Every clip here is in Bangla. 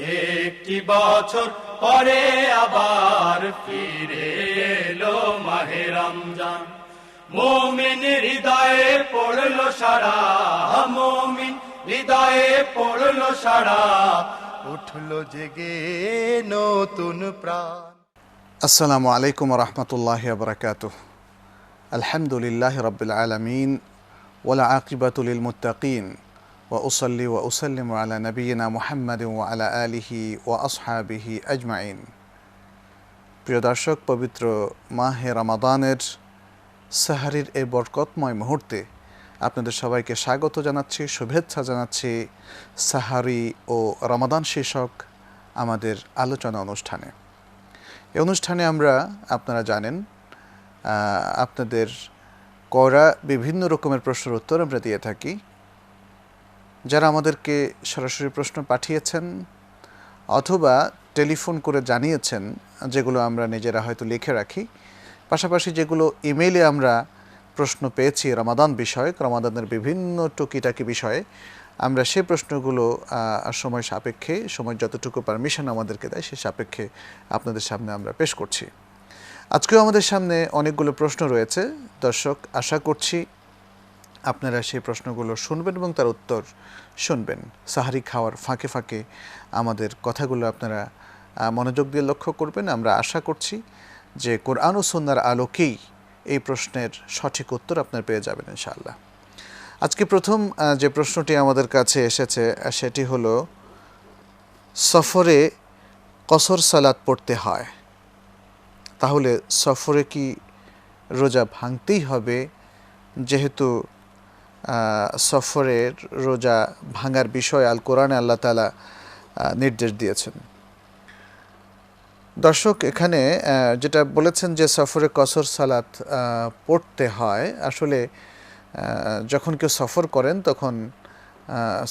একটি বছর পরে আবার ফিরে এলো মাহে রমজান। মোমিন হৃদয়ে পড়ল সারা, মোমিন হৃদয়ে পড়ল সারা, উঠল জেগে নতুন প্রাণ। আসসালামু আলাইকুম রহমতুল্লাহ বরকাত আলহামদুলিল্লাহ রবিল আলমিন ওলা আকিবাতুল মুতাকিন উসল্লিম আলা নবীনা মুহাম্মদ ও আলা আলিহি ও আজমাইন প্রিয় দর্শক, পবিত্র মাহে রমাদানের সাহারির এই বরকতময় মুহূর্তে আপনাদের সবাইকে স্বাগত জানাচ্ছি, শুভেচ্ছা জানাচ্ছি সাহারি ও রমাদান শীর্ষক আমাদের আলোচনা অনুষ্ঠানে। এই অনুষ্ঠানে আমরা, আপনারা জানেন আপনাদের করা বিভিন্ন রকমের প্রশ্নের উত্তর আমরা দিয়ে থাকি। যারা আমাদেরকে সরাসরি প্রশ্ন পাঠিয়েছেন অথবা টেলিফোন করে জানিয়েছেন, যেগুলো আমরা নিজেরা হয়তো লিখে রাখি, পাশাপাশি যেগুলো ইমেইলে আমরা প্রশ্ন পেয়েছি রমাদান বিষয়ক, রমাদানের বিভিন্ন টুকিটাকি বিষয়ে, আমরা সেই প্রশ্নগুলো সময় সাপেক্ষে, সময় যতটুকু পারমিশন আমাদেরকে দেয়, সে সাপেক্ষে আপনাদের সামনে আমরা পেশ করছি। আজকেও আমাদের সামনে অনেকগুলো প্রশ্ন রয়েছে। দর্শক, আশা করছি আপনারা সেই প্রশ্নগুলো শুনবেন এবং তার উত্তর শুনবেন। সাহারি খাওয়ার ফাঁকে ফাঁকে আমাদের কথাগুলো আপনারা মনোযোগ দিয়ে লক্ষ্য করবেন। আমরা আশা করছি যে কোরআন ও সন্ন্যার আলোকেই এই প্রশ্নের সঠিক উত্তর আপনার পেয়ে যাবেন ইনশাআল্লাহ। আজকে প্রথম যে প্রশ্নটি আমাদের কাছে এসেছে সেটি হলো, সফরে কসর সালাত পড়তে হয়। তাহলে সফরে কি রোজা ভাঙতেই হবে? যেহেতু সফরের রোজা ভাঙার বিষয় আল কোরআনে আল্লাহ তালা নির্দেশ দিয়েছেন। দর্শক, এখানে যেটা বলেছেন যে সফরে কসর সালাত পড়তে হয়, আসলে যখন কেউ সফর করেন, তখন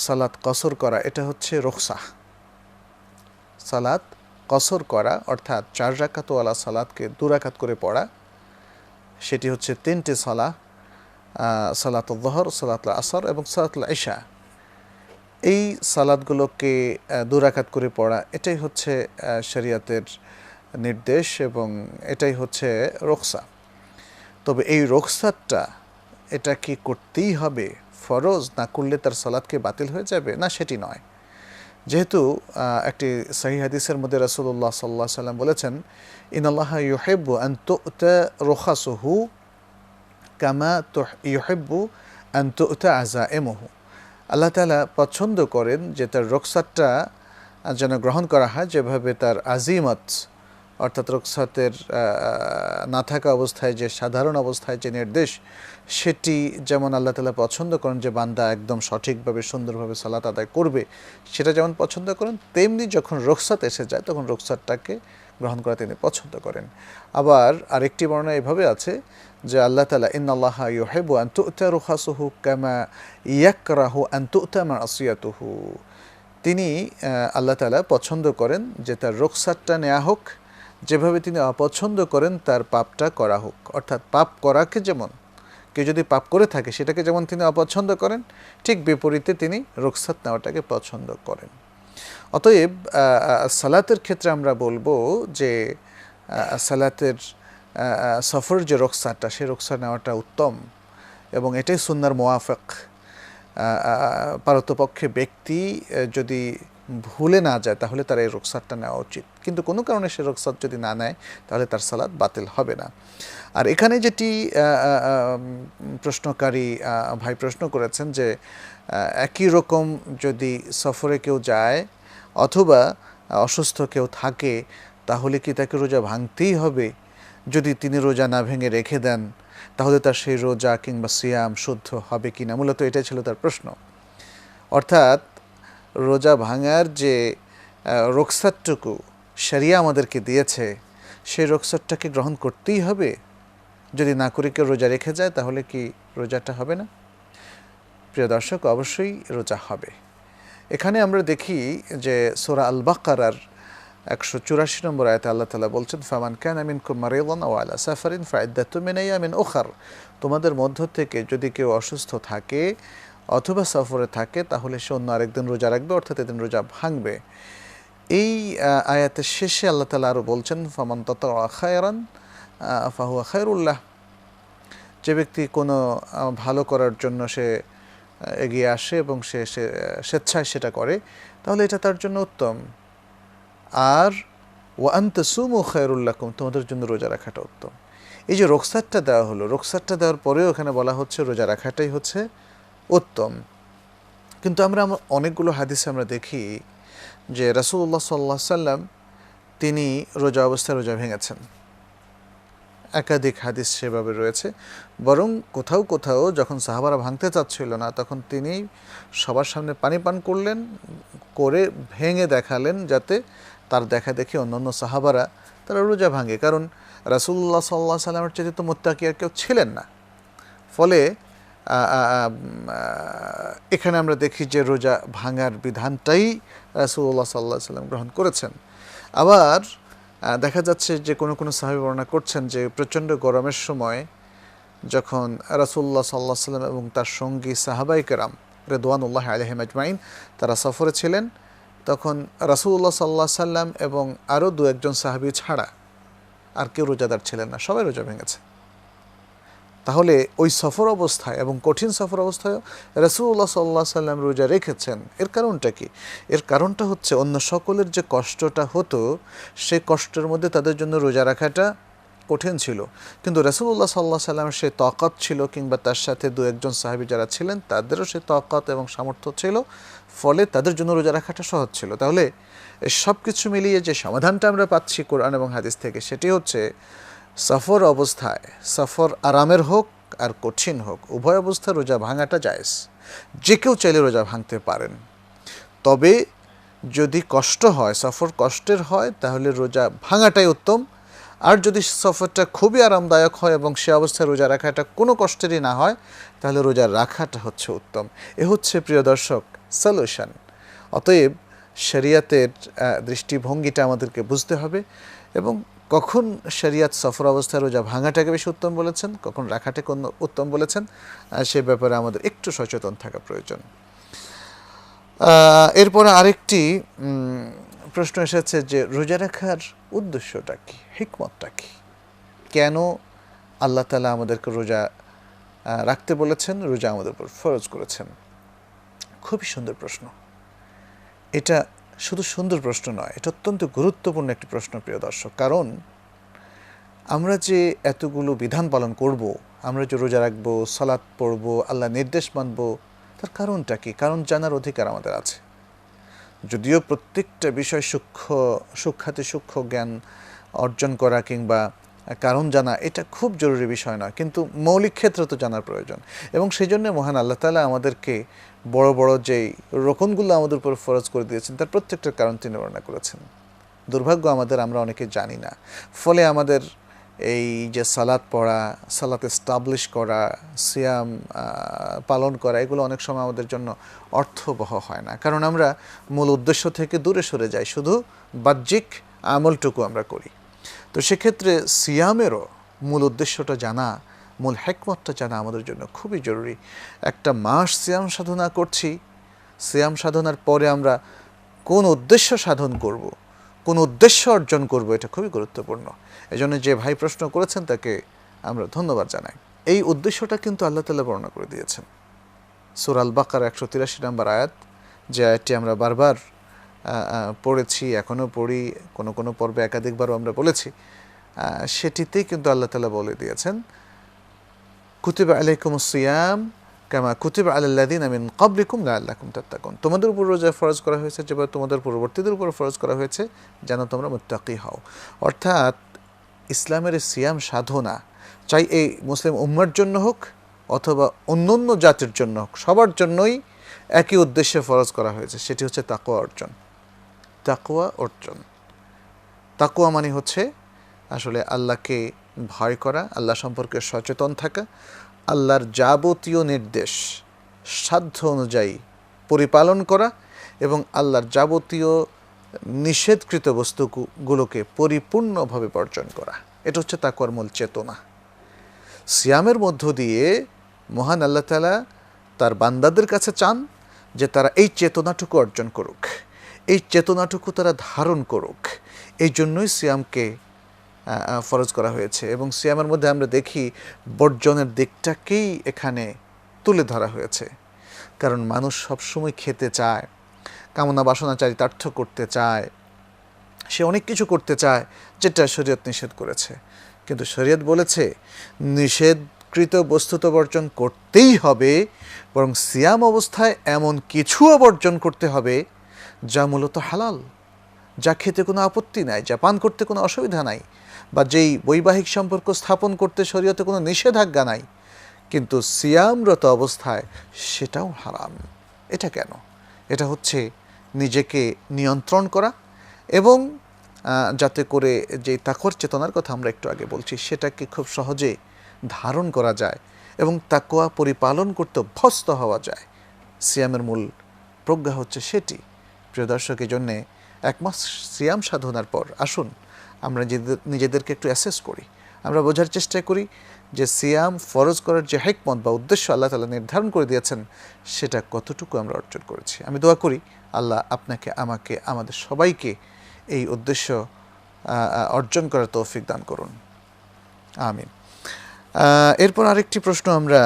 সালাত কসর করা, এটা হচ্ছে রোকসাহ সালাত কসর করা, অর্থাৎ চার রাকাতওয়ালা সালাদকে দু রাকাত করে পড়া, সেটি হচ্ছে তিনটে সালাহ সালাতুল জহর সালাতুল আসর এবং সালাতুল ঈশা এই সালাদগুলোকে আহ, দু রাকাত করে পড়া এটাই হচ্ছে শরিয়াতের নির্দেশ এবং এটাই হচ্ছে রোকসা। তবে এই রোকসাতটা এটা কি করতেই হবে? ফরজ না করলে তার সালাদকে বাতিল হয়ে যাবে? না সেটি নয়। যেহেতু একটি সহি হাদিসের মধ্যে রাসূলুল্লাহ সাল্লাহ সাল্লাম বলেছেন ইনাল্লাহ ইউহেব্বু আন তু'তা রুখাসুহু কামা ইউহেব্বু আন তু'তা আজাএমুহু আল্লাহ তাআলা পছন্দ করেন যে তার রোকসাতটা যেন গ্রহণ করা হয়, যেভাবে তার আজিমত, অর্থাৎ রোকসাতের না থাকা অবস্থায় যে সাধারণ অবস্থায় যে নির্দেশ, সেটি যেমন আল্লাহ তালা পছন্দ করেন যে বান্দা একদম সঠিকভাবে, সুন্দরভাবে সালাত আদায় করবে, সেটা যেমন পছন্দ করেন, তেমনি যখন রোকসাত এসে যায়, তখন রোকসাতটাকে গ্রহণ করা তিনি পছন্দ করেন। আবার আরেকটি বর্ণনা এভাবে আছে যে আল্লাহ তালা ইন আল্লাহ ইউহেবু আন্তুতা রুখাসুহু কামা ইয়াকরাহু আন্তুতা মাসিয়াতুহু। তিনি আল্লাহ তালা পছন্দ করেন যে তার রোকসাতটা নেওয়া হোক, যেভাবে তিনি অপছন্দ করেন তার পাপটা করা হোক। অর্থাৎ পাপ করাকে যেমন, কেউ যদি পাপ করে থাকে সেটাকে যেমন তিনি অপছন্দ করেন, ঠিক বিপরীতে তিনি রোকসাত নেওয়াটাকে পছন্দ করেন। অতএব সালাতের ক্ষেত্রে আমরা বলব যে সালাতের সফর যে রোকসাটা সেই রোকসা নেওয়াটা উত্তম এবং এটাই সুন্নার মোয়াফেক পারতপক্ষে ব্যক্তি যদি ভুলে না যায়, তাহলে তার এই রোকসাতটা নেওয়া উচিত। কিন্তু কোনো কারণে সে রোকসাত যদি না নেয়, তাহলে তার সালাদ বাতিল হবে না। আর এখানে যেটি প্রশ্নকারী ভাই প্রশ্ন করেছেন যে একই রকম যদি সফরে কেউ যায় অথবা অসুস্থ কেউ থাকে তাহলে কি তাকে রোজা ভাঙতেই হবে? যদি তিনি রোজা না ভেঙে রেখে দেন তাহলে তার সেই রোজা কিংবা সিয়াম শুদ্ধ হবে কি না মূলত এটাই ছিল তার প্রশ্ন। অর্থাৎ রোজা ভাঙার যে আহ, রোকসাতটুকু শরিয়া আমাদেরকে দিয়েছে সেই রোকসাতটাকে গ্রহণ করতেই হবে? যদি না করে কেউ রোজা রেখে যায় তাহলে কি রোজাটা হবে না? প্রিয় দর্শক অবশ্যই রোজা হবে। এখানে আমরা দেখি যে সোরা আল বাকারার একশো চুরাশি নম্বর আয়তে আল্লাহ তালা বলছেন, ফামান ক্যান আমিন কুমারিয়ান ও আলা সাফারিন ফায়দাতুমিনাই আমিন ওখার তোমাদের মধ্য থেকে যদি কেউ অসুস্থ থাকে অথবা সফরে থাকে, তাহলে সে অন্য আরেকদিন রোজা রাখবে, অর্থাৎ এদিন রোজা ভাঙবে। এই আয়াতের শেষে আল্লাহ তালা আরও বলছেন, ফামান তত খায়রান ফাহুয়া খায়রুল্লাহ। যে ব্যক্তি কোনো ভালো করার জন্য সে এগিয়ে আসে এবং সে স্বেচ্ছায় সেটা করে, তাহলে এটা তার জন্য উত্তম। আর ওয়ান্ত সুমু খায়রুল্লাকুম তোমাদের জন্য রোজা রাখাটা উত্তম। এই যে রোকসারটা দেওয়া হলো রোকসারটা দেওয়ার পরেও এখানে বলা হচ্ছে রোজা রাখাটাই হচ্ছে উত্তম। কিন্তু আমরা আম- অনেকগুলো হাদিসে আমরা দেখি যে রাসুল্লাহ সাল্লাহ সাল্লাম তিনি রোজা অবস্থায় রোজা ভেঙেছেন। একাধিক হাদিস সেভাবে রয়েছে। বরং কোথাও কোথাও যখন সাহাবারা ভাঙতে চাচ্ছিল না, তখন তিনি সবার সামনে পানি পান করলেন, করে ভেঙে দেখালেন যাতে তার দেখা দেখি অন্যান্য সাহাবারা তারা রোজা ভাঙে। কারণ রাসুল্লাহ সাল্লাহ সাল্লামের চেয়ে তো মোত্তাকি আর কেউ ছিলেন না। ফলে এখানে আমরা দেখি যে রোজা ভাঙার বিধানটাই রাসুল্লাহ সাল্লাহ সাল্লাম গ্রহণ করেছেন। আবার দেখা যাচ্ছে যে কোনো কোনো সাহাবি বর্ণনা করছেন যে প্রচণ্ড গরমের সময় যখন রাসুল্লাহ সাল্লাহ সাল্লাম এবং তার সঙ্গী সাহাবাই কেরাম রেদওয়ানুল্লাহ আলহিম আজমাইন, তারা সফরে ছিলেন। তখন রাসুল্লাহ সাল্লাহ সাল্লাম এবং আরও দু একজন সাহাবি ছাড়া আর কেউ রোজাদার ছিলেন না। সবাই রোজা ভেঙেছে। তাহলে ওই সফর অবস্থায় এবং কঠিন সফর অবস্থায় রসুল্লাহ সাল্লাহ সাল্লাম রোজা রেখেছেন। এর কারণটা কি? এর কারণটা হচ্ছে অন্য সকলের যে কষ্টটা হতো, সে কষ্টের মধ্যে তাদের জন্য রোজা রাখাটা কঠিন ছিল। কিন্তু রসুল্লাহ সাল্লাহ সাল্লামের সে তকাত ছিল কিংবা তার সাথে দু একজন সাহাবি যারা ছিলেন, তাদেরও সে তকাত এবং সামর্থ্য ছিল, ফলে তাদের জন্য রোজা রাখাটা সহজ ছিল। তাহলে সব কিছু মিলিয়ে যে সমাধানটা আমরা পাচ্ছি কোরআন এবং হাদিস থেকে, সেটি হচ্ছে সফর অবস্থায়, সফর আরামের হোক আর কঠিন হোক, উভয় অবস্থায় রোজা ভাঙাটা জায়েজ। যে কেউ চাইলে রোজা ভাঙতে পারেন। তবে যদি কষ্ট হয়, সফর কষ্টের হয়, তাহলে রোজা ভাঙাটাই উত্তম। আর যদি সফরটা খুবই আরামদায়ক হয় এবং সে অবস্থায় রোজা রাখাটা কোনো কষ্টেরই না হয়, তাহলে রোজা রাখাটা হচ্ছে উত্তম। এ হচ্ছে প্রিয় দর্শক সলিউশন অতএব, শরিয়াতের দৃষ্টিভঙ্গিটা আমাদেরকে বুঝতে হবে এবং কখন শরিয়াত সফর অবস্থায় রোজা ভাঙাটাকে বেশি উত্তম বলেছেন? কখন রাখাটাকে উত্তম বলেছেন? সে ব্যাপারে আমাদের একটু সচেতন থাকা প্রয়োজন। এরপরে আরেকটি প্রশ্ন এসেছে যে রোজা রাখার উদ্দেশ্যটা কি? হিকমতটা কি? কেন আল্লাহ তালা আমাদেরকে রোজা রাখতে বলেছেন, রোজা আমাদের উপর ফরজ করেছেন? খুবই সুন্দর প্রশ্ন। এটা শুধু সুন্দর প্রশ্ন নয়, এটা অত্যন্ত গুরুত্বপূর্ণ একটি প্রশ্ন, প্রিয় দর্শক। কারণ আমরা যে এতগুলো বিধান পালন করব, আমরা যে রোজা রাখব সালাদ পড়ব আল্লাহ নির্দেশ মানব, তার কারণটা কি? কারণ জানার অধিকার আমাদের আছে। যদিও প্রত্যেকটা বিষয় সূক্ষ্ম সূক্ষাতে সূক্ষ্ম জ্ঞান অর্জন করা কিংবা কারণ জানা এটা খুব জরুরি বিষয় নয়, কিন্তু মৌলিক ক্ষেত্র তো জানার প্রয়োজন। এবং সেই জন্য মহান আল্লাহ তালা আমাদেরকে বড় বড় যেই রোকনগুলো আমাদের উপর ফরজ করে দিয়েছেন, তার প্রত্যেকটার কারণ তিনি বর্ণনা করেছেন। দুর্ভাগ্য আমাদের, আমরা অনেকে জানি না। ফলে আমাদের এই যে সালাদ পড়া, সালাত এস্টাবলিশ করা, সিয়াম পালন করা, এগুলো অনেক সময় আমাদের জন্য অর্থবহ হয় না। কারণ আমরা মূল উদ্দেশ্য থেকে দূরে সরে যাই, শুধু বাহ্যিক আমলটুকু আমরা করি। তো সেক্ষেত্রে সিয়ামেরও মূল উদ্দেশ্যটা জানা, মূল হেকমতটা জানা আমাদের জন্য খুবই জরুরি। একটা মাস সিয়াম সাধনা করছি, সিয়াম সাধনার পরে আমরা কোন উদ্দেশ্য সাধন করব, কোন উদ্দেশ্য অর্জন করব, এটা খুবই গুরুত্বপূর্ণ। এজন্য যে ভাই প্রশ্ন করেছেন তাকে আমরা ধন্যবাদ জানাই। এই উদ্দেশ্যটা কিন্তু আল্লাহ তালা বর্ণনা করে দিয়েছেন। সুরাল বাকার একশো তিরাশি নম্বর আয়াত, যে আয়াতটি আমরা বারবার পড়েছি এখনও পড়ি, কোনো কোনো পর্বে একাধিকবারও আমরা বলেছি সেটিতেই কিন্তু আল্লাহ তালা বলে দিয়েছেন, কুতিব আলাইকুম সিয়াম কামা কুতিব আলাল্লাদিন আমিন কাবলিকুম লাআল্লাকুম তাত্তাকুন। তোমাদের উপর রোজা ফরজ করা হয়েছে যেভাবে তোমাদের পূর্ববর্তীদের উপর ফরজ করা হয়েছে, যেন তোমরা মুত্তাকি হও। অর্থাৎ ইসলামের সিয়াম সাধনা, চাই এই মুসলিম উম্মার জন্য হোক অথবা অন্য অন্য জাতির জন্য হোক, সবার জন্যই একই উদ্দেশ্যে ফরজ করা হয়েছে, সেটি হচ্ছে তাকোয়া অর্জন। তাকোয়া অর্জন। তাকুয়া মানে হচ্ছে আসলে আল্লাহকে ভয় করা, আল্লাহ সম্পর্কে সচেতন থাকা, আল্লাহর যাবতীয় নির্দেশ, সাধ্য অনুযায়ী পরিপালন করা এবং আল্লাহর যাবতীয় নিষেধকৃত বস্তুগুলোকে পরিপূর্ণভাবে বর্জন করা। এটা হচ্ছে তাকুয়ার মূল চেতনা। সিয়ামের মধ্য দিয়ে মহান আল্লাহ তালা তার বান্দাদের কাছে চান যে তারা এই চেতনাটুকু অর্জন করুক। এই চেতনাটুকু তারা ধারণ করুক। এই জন্যই সিয়ামকে ফরজ করা হয়েছে এবং সিয়ামের মধ্যে আমরা দেখি বর্জনের দিকটাকেই এখানে তুলে ধরা হয়েছে। কারণ মানুষ সবসময় খেতে চায়, কামনা বাসনা চারিতার্থ করতে চায়, সে অনেক কিছু করতে চায় যেটা শরীয়ত নিষেধ করেছে। কিন্তু শরীয়ত বলেছে, নিষেধকৃত বস্তু তো বর্জন করতেই হবে, বরং সিয়াম অবস্থায় এমন কিছুও বর্জন করতে হবে যা মূলত হালাল, যা খেতে কোনো আপত্তি নাই, যা পান করতে কোনো অসুবিধা নাই, বা যেই বৈবাহিক সম্পর্ক স্থাপন করতে শরীয়তে কোনো নিষেধাজ্ঞা নাই, কিন্তু সিয়ামরত অবস্থায় সেটাও হারাম। এটা কেন? এটা হচ্ছে নিজেকে নিয়ন্ত্রণ করা এবং যাতে করে যে তাকর চেতনার কথা আমরা একটু আগে বলছি, সেটাকে খুব সহজে ধারণ করা যায় এবং তাকোয়া পরিপালন করতে অভ্যস্ত হওয়া যায়। সিয়ামের মূল প্রজ্ঞা হচ্ছে সেটি। প্রিয় দর্শকের জন্যে এক মাস সিয়াম সাধনার পর আসুন, আমরা নিজেদের, নিজেদেরকে একটু অ্যাসেস করি। আমরা বোঝার চেষ্টা করি যে সিয়াম ফরজ করার যে হেকমত বা উদ্দেশ্য আল্লাহ তালা নির্ধারণ করে দিয়েছেন, সেটা কতটুকু আমরা অর্জন করেছি। আমি দোয়া করি আল্লাহ আপনাকে, আমাকে, আমাদের সবাইকে এই উদ্দেশ্য অর্জন করার তৌফিক দান করুন। আমিন। এরপর আরেকটি প্রশ্ন আমরা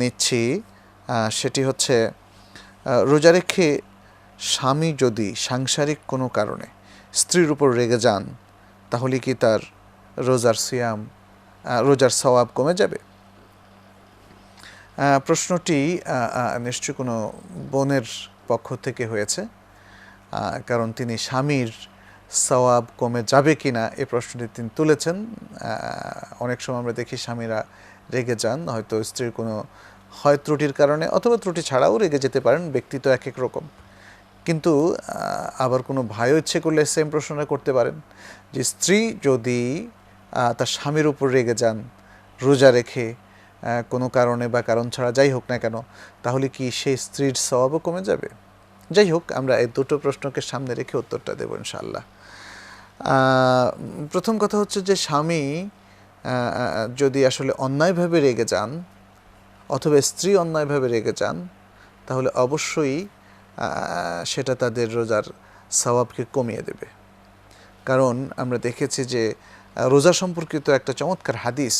নিচ্ছি সেটি হচ্ছে রোজা রেখে স্বামী যদি সাংসারিক কোনো কারণে স্ত্রীর উপর রেগে যান, তাহলে কি তার রোজার সিয়াম রোজার সওয়াব কমে যাবে? প্রশ্নটি নিশ্চয়ই কোনো বোনের পক্ষ থেকে হয়েছে কারণ তিনি স্বামীর সওয়াব কমে যাবে কি না এই প্রশ্নটি তিনি তুলেছেন। অনেক সময় আমরা দেখি স্বামীরা রেগে যান, হয়তো স্ত্রীর কোনো হয় ত্রুটির কারণে, অথবা ত্রুটি ছাড়াও রেগে যেতে পারেন, ব্যক্তি তো এক এক রকম। কিন্তু আবার কোনো ভাইও ইচ্ছে করলে সেম প্রশ্নটা করতে পারেন যে, স্ত্রী যদি তার স্বামীর উপর রেগে যান, রোজা রেখে কোনো কারণে বা কারণ ছাড়া যাই হোক না কেন, তাহলে কি সেই স্ত্রীর স্বভাবও কমে যাবে? যাই হোক, আমরা এই দুটো প্রশ্নকে সামনে রেখে উত্তরটা দেবো ইনশাল্লাহ প্রথম কথা হচ্ছে যে, স্বামী যদি আসলে অন্যায়ভাবে রেগে যান, অথবা স্ত্রী অন্যায়ভাবে রেগে যান, তাহলে অবশ্যই সেটা তাদের রোজার সওয়াবকে কমিয়ে দেবে। কারণ আমরা দেখেছি যে রোজা সম্পর্কিত একটা চমৎকার হাদিস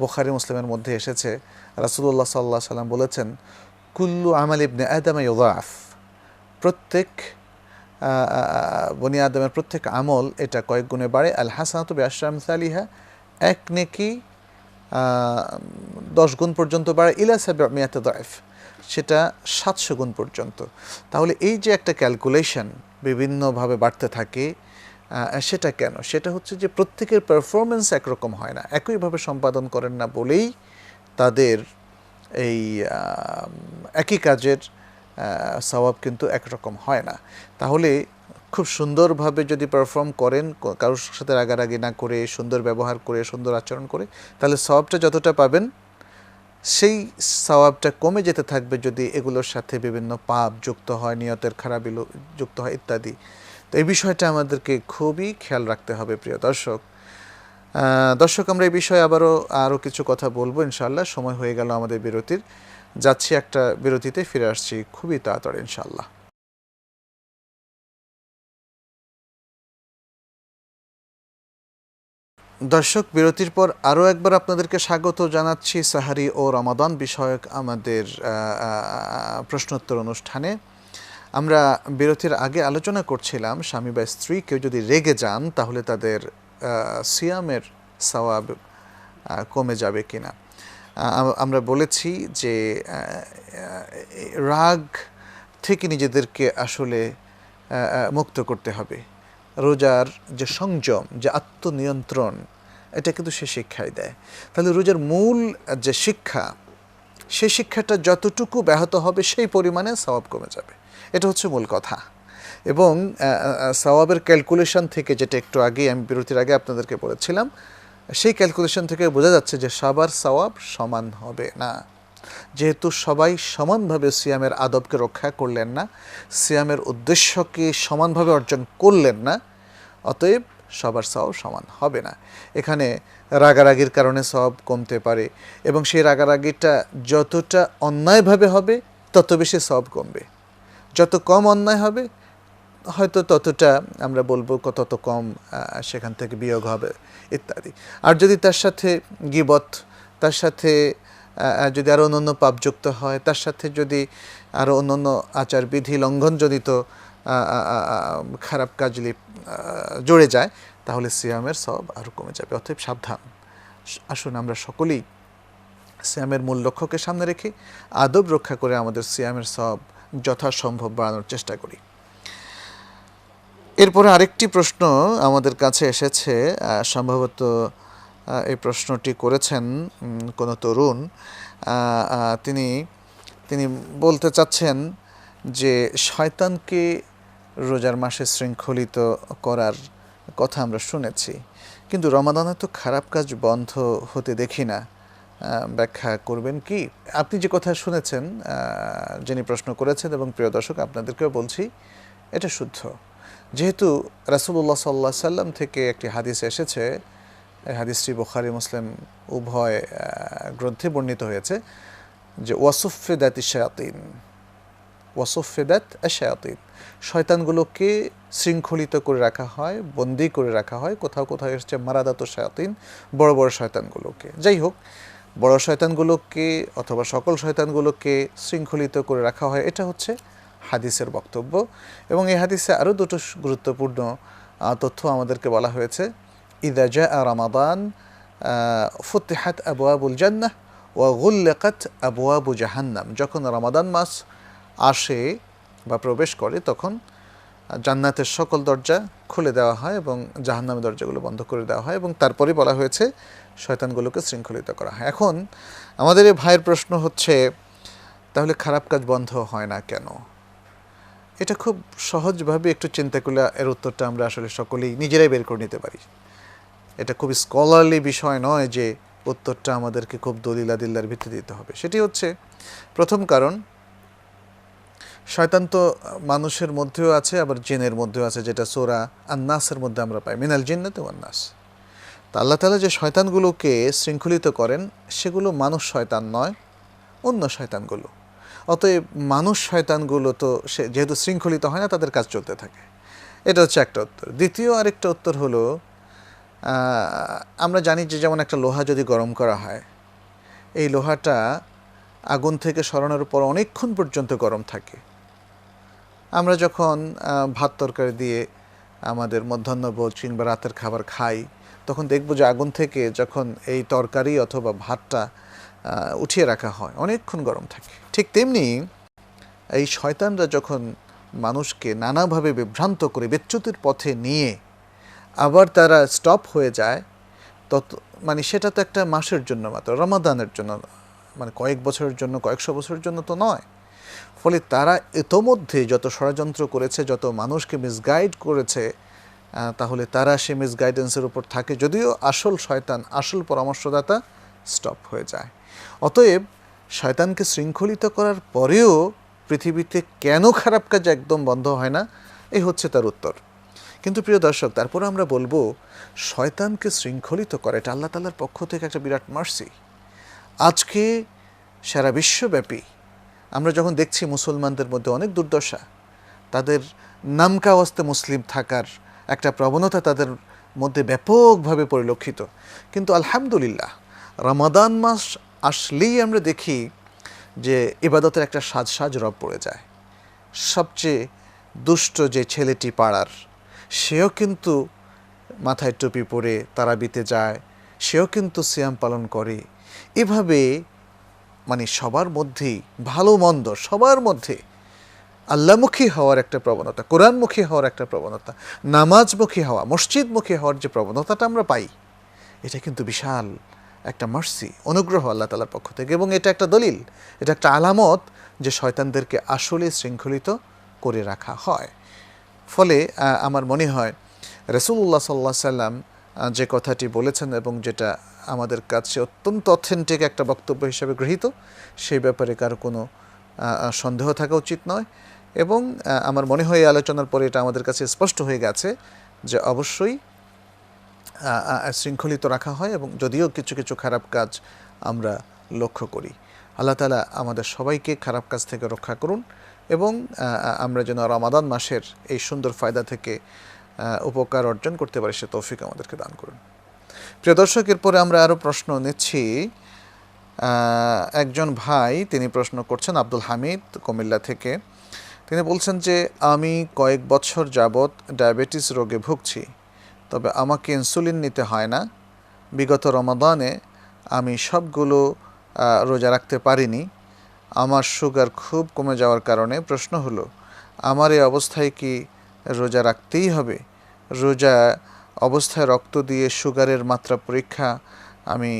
বোখারি, মুসলিমের মধ্যে এসেছে। রাসুল্লাহ সাল্লাহ সাল্লাম বলেছেন, কুল্লু আমাল ইবনে আদামা ইউদাফ। প্রত্যেক বনি আদমের প্রত্যেক আমল এটা কয়েক গুণে বাড়ে। আল হাসানাত আশরাম সালিহা, এক নেকি দশ গুণ পর্যন্ত বাড়ে। ইলা সাবে মিয়াতে দাইফ। সেটা সাতশো গুণ পর্যন্ত। তাহলে এই যে একটা ক্যালকুলেশন বিভিন্নভাবে বাড়তে থাকে সেটা কেন? সেটা হচ্ছে যে প্রত্যেকের পারফরমেন্স একরকম হয় না। একইভাবে সম্পাদন করেন না বলেই তাদের এই একই কাজের স্বভাব কিন্তু একরকম হয় না। তাহলে খুব সুন্দরভাবে যদি পারফর্ম করেন কারোর সাথে রাগারাগি না করে, সুন্দর ব্যবহার করে, সুন্দর আচরণ করে, তাহলে সওয়াবটা যতটা পাবেন সেই সওয়াবটা কমে যেতে থাকবে যদি এগুলোর সাথে বিভিন্ন পাপ যুক্ত হয়, নিয়তের খারাপিলো যুক্ত হয় ইত্যাদি। তো এই বিষয়টা আমাদেরকে খুবই খেয়াল রাখতে হবে প্রিয় দর্শক। দর্শক, আমরা এই বিষয়ে আবারও আরও কিছু কথা বলব ইনশাল্লাহ সময় হয়ে গেল আমাদের বিরতির। যাচ্ছি একটা বিরতিতে, ফিরে আসছি খুবই তাড়াতাড়ি ইনশাল্লাহ দর্শক, বিরতির পর আরও একবার আপনাদেরকে স্বাগত জানাচ্ছি সাহারি ও রমাদান বিষয়ক আমাদের প্রশ্নোত্তর অনুষ্ঠানে। আমরা বিরতির আগে আলোচনা করছিলাম স্বামী বা স্ত্রী, কেউ যদি রেগে যান তাহলে তাদের সিয়ামের সওয়াব কমে যাবে কিনা। আমরা বলেছি যে রাগ থেকে নিজেদেরকে আসলে মুক্ত করতে হবে। রোজার যে সংযম, যে আত্মনিয়ন্ত্রণ এটা কিন্তু সে শিক্ষাই দেয়। তাহলে রোজার মূল যে শিক্ষা, সেই শিক্ষাটা যতটুকু ব্যাহত হবে সেই পরিমাণে সওয়াব কমে যাবে। এটা হচ্ছে মূল কথা। এবং সওয়াবের ক্যালকুলেশন থেকে যেটা একটু আগে আমি বিরতির আগে আপনাদেরকে বলেছিলাম, সেই ক্যালকুলেশন থেকে বোঝা যাচ্ছে যে সবার সওয়াব সমান হবে না। যেহেতু সবাই সমানভাবে সিয়ামের আদবকে রক্ষা করলেন না, সিয়ামের উদ্দেশ্যকে সমানভাবে অর্জন করলেন না, অতএব সবার সব সমান হবে না। এখানে রাগারাগির কারণে সব কমতে পারে এবং সেই রাগারাগিটা যতটা অন্যায়ভাবে হবে, তত বেশি সব কমবে। যত কম অন্যায় হবে, হয়তো ততটা আমরা বলব তত কম সেখান থেকে বিয়োগ হবে, ইত্যাদি। আর যদি তার সাথে গিবত, তার সাথে যদি আরও অন্যান্য পাপ যুক্ত হয়, তার সাথে যদি আরও অন্যান্য আচার বিধি লঙ্ঘনজনিত খারাপ কাজ আহ, জড়ে যায় তাহলে সিয়ামের সব আরও কমে যাবে। অতএব সাবধান। আসুন আমরা সকলেই সিয়ামের মূল লক্ষ্যকে সামনে রেখে আদব রক্ষা করে আমাদের সিয়ামের সব যথাসম্ভব বাড়ানোর চেষ্টা করি। এরপরে আরেকটি প্রশ্ন আমাদের কাছে এসেছে। সম্ভবত এই প্রশ্নটি করেছেন কোনো তরুণ। তিনি তিনি বলতে চাচ্ছেন যে শয়তানকে রোজার মাসে শৃঙ্খলিত করার কথা আমরা শুনেছি। কিন্তু রমাদানে তো খারাপ কাজ বন্ধ হতে দেখি না। ব্যাখ্যা করবেন কি? আপনি যে কথা শুনেছেন যিনি প্রশ্ন করেছেন এবং প্রিয় দর্শক, আপনাদেরকেও বলছি, এটা শুদ্ধ। যেহেতু রাসুলুল্লাহ সাল্লাহ সাল্লাম থেকে একটি হাদিস এসেছে হাদিসটি বুখারি, মুসলিম উভয় গ্রন্থে বর্ণিত হয়েছে যে ওয়াসুফেদাত শায়াতিন। ওয়াসুফেদাত শায়াতিন শয়তানগুলোকে শৃঙ্খলিত করে রাখা হয়, বন্দি করে রাখা হয়, কোথাও কোথাও এসছে মারাদাত শায়াতিন বড় বড় শয়তানগুলোকে। যাই হোক, বড় শয়তানগুলোকে অথবা সকল শয়তানগুলোকে শৃঙ্খলিত করে রাখা হয়, এটা হচ্ছে হাদিসের বক্তব্য। এবং এই হাদিসে আরও দুটো গুরুত্বপূর্ণ তথ্য আমাদেরকে বলা হয়েছে। ইদা জা রামাদান ফুতিহাত আবু আবুল জান্নাহ ও গুল্লেকাত আবু আবু জাহান্নাম। যখন রমাদান মাস আসে বা প্রবেশ করে, তখন জান্নাতের সকল দরজা খুলে দেওয়া হয় এবং জাহান্নামের দরজাগুলো বন্ধ করে দেওয়া হয় এবং তারপরে বলা হয়েছে, শয়তানগুলোকে শৃঙ্খলিত করা হয়। এখন, আমাদের এই ভাইয়ের প্রশ্ন হচ্ছে, তাহলে খারাপ কাজ বন্ধ হয় না কেন? এটা খুব সহজভাবে একটু চিন্তা করলে এর উত্তরটা আমরা আসলে সকলেই নিজেরাই বের করে নিতে পারি। এটা খুব স্কলারলি বিষয় নয় যে উত্তরটা আমাদেরকে খুব দলিলা দিল্লার ভিত্তি দিতে হবে। সেটি হচ্ছে, প্রথম কারণ শয়তান তো মানুষের মধ্যেও আছে, আবার জিনের মধ্যেও আছে, যেটা সোরা আন্নাসের মধ্যে আমরা পাই। মিনাল জিন্নাতে আন্নাস তা আল্লাহ তালা যে শয়তানগুলোকে শৃঙ্খলিত করেন, সেগুলো মানুষ শয়তান নয়, অন্য শয়তানগুলো। অতএব মানুষ শয়তানগুলো তো সে যেহেতু শৃঙ্খলিত হয় না, তাদের কাজ চলতে থাকে। এটা হচ্ছে একটা উত্তর। দ্বিতীয় আরেকটা উত্তর হলো আমরা জানি যে যেমন একটা লোহা যদি গরম করা হয়, এই লোহাটা আগুন থেকে সরানোর পর অনেকক্ষণ পর্যন্ত গরম থাকে। আমরা যখন ভাত তরকারি দিয়ে আমাদের মধ্যাহ্নভোজ কিংবা রাতের খাবার খাই, তখন দেখব যে আগুন থেকে যখন এই তরকারি অথবা ভাতটা উঠিয়ে রাখা হয়, অনেকক্ষণ গরম থাকে। ঠিক তেমনি এই শয়তানরা যখন মানুষকে নানাভাবে বিভ্রান্ত করে বিচ্যুতির পথে নিয়ে আবার তারা স্টপ হয়ে যায়, তত মানে সেটা তো একটা মাসের জন্য মাত্র, রমাদানের জন্য মানে কয়েক বছরের জন্য, কয়েকশো বছরের জন্য তো নয়। ফলে তারা ইতোমধ্যে যত ষড়যন্ত্র করেছে, যত মানুষকে মিসগাইড করেছে তাহলে তারা সে মিসগাইডেন্সের উপর থাকে। যদিও আসল শয়তান, আসল পরামর্শদাতা স্টপ হয়ে যায়। অতএব শয়তানকে শৃঙ্খলিত করার পরেও পৃথিবীতে কেন খারাপ কাজ একদম বন্ধ হয় না? এই হচ্ছে তার উত্তর। কিন্তু প্রিয় দর্শক, তারপর আমরা বলব, শয়তানকে শৃঙ্খলিত করে, এটা আল্লাহ তাল্লার পক্ষ থেকে একটা বিরাট মার্সি আজকে সারা বিশ্বব্যাপী আমরা যখন দেখছি মুসলমানদের মধ্যে অনেক দুর্দশা, তাদের নামকা অস্তে মুসলিম থাকার একটা প্রবণতা তাদের মধ্যে ব্যাপকভাবে পরিলক্ষিত। কিন্তু আলহামদুলিল্লাহ, রমাদান মাস আসলেই আমরা দেখি যে ইবাদতের একটা সাজ সাজ রব পড়ে যায়। সবচেয়ে দুষ্ট যে ছেলেটি পাড়ার, সেও কিন্তু মাথায় টুপি পরে তারাবিতে যায়, সেও কিন্তু সিয়াম পালন করে। এভাবে মানে সবার মধ্যেই, ভালো মন্দ সবার মধ্যে আল্লামুখী হওয়ার একটা প্রবণতা, কোরআনমুখী হওয়ার একটা প্রবণতা, নামাজমুখী হওয়া, মসজিদমুখী হওয়ার যে প্রবণতাটা আমরা পাই, এটা কিন্তু বিশাল একটা মার্সি, অনুগ্রহ আল্লাহ তালার পক্ষ থেকে এবং এটা একটা দলিল, এটা একটা আলামত যে শয়তানদেরকে আসলে শৃঙ্খলিত করে রাখা হয়। ফলে আমার মনে হয় রসুল্লাহ সাল্লাহ সাল্লাম যে কথাটি বলেছেন এবং যেটা আমাদের কাছে অত্যন্ত অথেন্টিক একটা বক্তব্য হিসেবে গৃহীত, সেই ব্যাপারে কারও কোনো সন্দেহ থাকা উচিত নয়। এবং আমার মনে হয় আলোচনার পরে এটা আমাদের কাছে স্পষ্ট হয়ে গেছে যে অবশ্যই শৃঙ্খলিত রাখা হয় এবং যদিও কিছু কিছু খারাপ কাজ আমরা লক্ষ্য করি। আল্লাহ তালা আমাদের সবাইকে খারাপ কাজ থেকে রক্ষা করুন এবং আমরা যেন রমাদান মাসের এই সুন্দর ফায়দা থেকে উপকার অর্জন করতে পারি, সে তৌফিক আমাদেরকে দান করুন। প্রিয় দর্শক, এরপরে আমরা আরও প্রশ্ন নিচ্ছি। একজন ভাই তিনি প্রশ্ন করছেন, আব্দুল হামিদ কুমিল্লা থেকে। তিনি বলছেন যে, আমি কয়েক বছর যাবৎ ডায়াবেটিস রোগে ভুগছি, তবে আমাকে ইনসুলিন নিতে হয় না। বিগত রমাদানে আমি সবগুলো রোজা রাখতে পারিনি। আমার সুগার খুব কমে যাওয়ার কারণে প্রশ্ন হলো, আমার এই অবস্থায় কি রোজা রাখতেই হবে। রোজা অবস্থায় রক্ত দিয়ে সুগারের মাত্রা পরীক্ষা আমি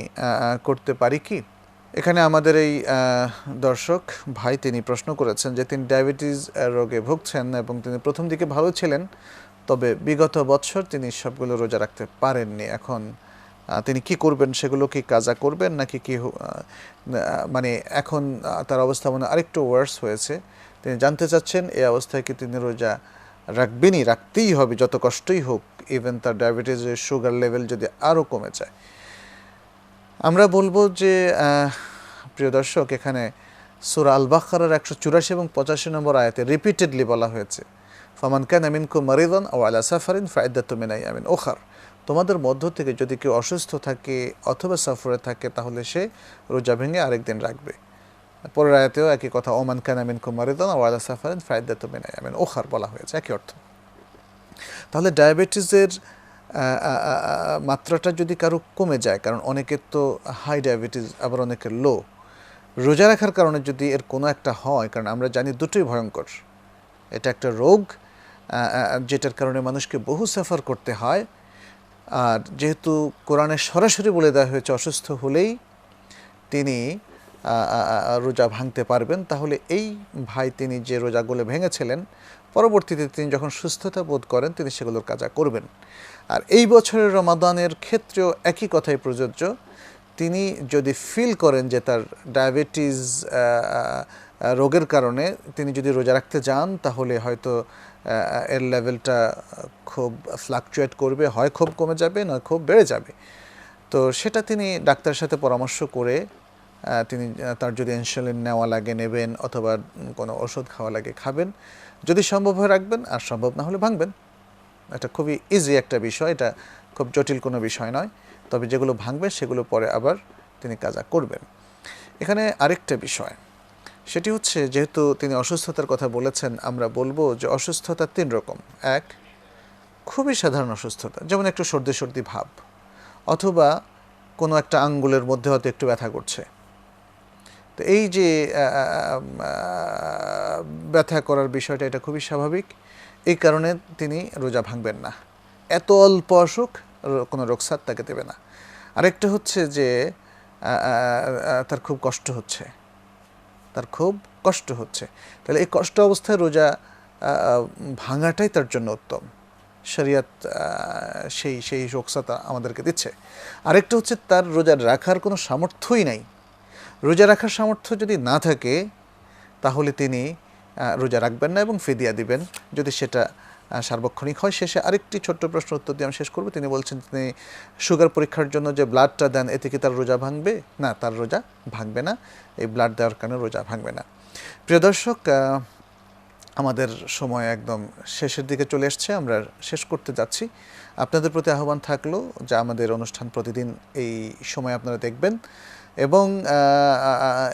করতে পারি কি? এখানে আমাদের এই দর্শক ভাই তিনি প্রশ্ন করেছেন যে তিনি ডায়াবেটিস রোগে ভুগছেন এবং তিনি প্রথম দিকে ভালো ছিলেন, তবে বিগত বছর তিনি সবগুলো রোজা রাখতে পারেননি। এখন তিনি কি করবেন, সেগুলো কি কাজা করবেন, নাকি কি মানে এখন তার অবস্থা মানে আরেকটু ওয়ার্স হয়েছে। তিনি জানতে চাচ্ছেন, এই অবস্থায় কি তিনি রোজা রাখবেনই, রাখতেই হবে, যত কষ্টই হোক ইভেন তার ডায়াবেটিসের সুগার লেভেল যদি আরও কমে যায়। আমরা বলব যে প্রিয় দর্শক, এখানে সুরা আল বাখারার একশো চুরাশি এবং পঁচাশি নম্বর আয়াতে রিপিটেডলি বলা হয়েছে, ফমান কান আমিন কু মারিদান ও আলা সাফারিন ফায়দাত মিনাই আমিন ওখার তোমাদের মধ্য থেকে যদি কেউ অসুস্থ থাকে অথবা সফরে থাকে, তাহলে সে রোজা ভেঙে আরেকদিন রাখবে। পরের আয়াতেও একই কথা, ওমান কান আমিন কু মারিদান ও আলা সাফারিন ফায়দাত মিনাই আমিন ওখার বলা হয়েছে, একই অর্থ। তাহলে ডায়াবেটিসের মাত্রাটা যদি কারও কমে যায়, কারণ অনেকের তো হাই ডায়াবেটিস, আবার অনেকের লো, রোজা রাখার কারণে যদি এর কোনো একটা হয়, কারণ আমরা জানি দুটোই ভয়ঙ্কর। এটা একটা রোগ যেটার কারণে মানুষকে বহু সাফার করতে হয়। আর যেহেতু কোরআনে সরাসরি বলে দেওয়া হয়েছে, অসুস্থ হলেই তিনি রোজা ভাঙতে পারবেন। তাহলে এই ভাই তিনি যে রোজাগুলো ভেঙেছিলেন, পরবর্তীতে তিনি যখন সুস্থতা বোধ করেন, তিনি সেগুলোর কাজা করবেন। আর এই বছরের রমাদানের ক্ষেত্রেও একই কথাই প্রযোজ্য। তিনি যদি ফিল করেন যে তার ডায়াবেটিস রোগের কারণে তিনি যদি রোজা রাখতে যান, তাহলে হয়তো এর লেভেলটা খুব ফ্লাকচুয়েট করবে। হয় খুব কমে যাবে, নয় খুব বেড়ে যাবে। তো সেটা তিনি ডাক্তারের সাথে পরামর্শ করে তিনি তার যদি ইনসুলিন নেওয়া লাগে, নেবেন অথবা কোনো ওষুধ খাওয়া লাগে, খাবেন। যদি সম্ভব হয় রাখবেন, আর সম্ভব না হলে ভাঙবেন। এটা খুবই ইজি একটা বিষয়, এটা খুব জটিল কোনো বিষয় নয়। তবে যেগুলো ভাঙবে, সেগুলো পরে আবার তিনি কাজা করবেন। এখানে আরেকটা বিষয়, সেটি হচ্ছে যেহেতু তিনি অসুস্থতার কথা বলেছেন, আমরা বলব যে অসুস্থতা তিন রকম। এক, খুবই সাধারণ অসুস্থতা, যেমন একটু সর্দি সর্দি ভাব, অথবা কোনো একটা আঙ্গুলের মধ্যে হয়তো একটু ব্যথা করছে। তো এই যে ব্যথা করার বিষয়টা, এটা খুবই স্বাভাবিক। এই কারণে তিনি রোজা ভাঙবেন না। এত অল্প অসুখ কোনো রোগসাত তাকে দেবে না। আরেকটা হচ্ছে যে তার খুব কষ্ট হচ্ছে। তার খুব কষ্ট হচ্ছে। তাহলে এই কষ্ট অবস্থায় রোজা ভাঙাটাই তার জন্য উত্তম। শরিয়াত সেই সেই রোকসাতা আমাদেরকে দিচ্ছে। আরেকটা হচ্ছে তার রোজা রাখার কোনো সামর্থ্যই নাই। রোজা রাখার সামর্থ্য যদি না থাকে, তাহলে তিনি রোজা রাখবেন না এবং ফিদিয়া দিবেন। যদি সেটা সার্বক্ষণিক হয়, শেষে আরেকটি ছোট্ট প্রশ্ন উত্তর দিয়ে আমি শেষ করব। তিনি বলছেন, তিনি সুগার পরীক্ষার জন্য যে ব্লাডটা দেন, এতে কি তার রোজা ভাঙবে? না, তার রোজা ভাঙবে না। এই ব্লাড দেওয়ার কারণে রোজা ভাঙবে না। প্রিয় দর্শক আমাদের সময় একদম শেষের দিকে চলে এসছে। আমরা শেষ করতে যাচ্ছি। আপনাদের প্রতি আহ্বান থাকল যা আমাদের অনুষ্ঠান প্রতিদিন এই সময় আপনারা দেখবেন। এবং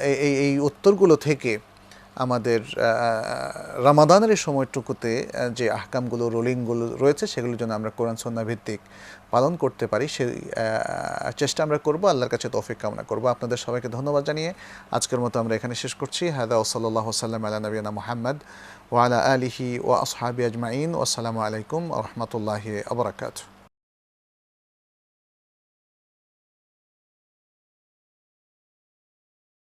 এই এই- উত্তরগুলো থেকে আমাদের রামাদানের এই সময়টুকুতে যে আহকামগুলো, রোলিংগুলো রয়েছে, সেগুলোর জন্য আমরা কোরআন সন্না ভিত্তিক পালন করতে পারি সেই চেষ্টা আমরা করব, আল্লাহর কাছে তৌফিক কামনা করব। আপনাদের সবাইকে ধন্যবাদ জানিয়ে আজকের মতো আমরা এখানে শেষ করছি। হাদা ওসল্লাহ সাল্লাম আলা নবীনা মোহাম্মদ ওয়ালা আলিহি ও আসহাবি আজমাইন। ওসালামু আলাইকুম রহমতুল্লাহি আবরাকাতু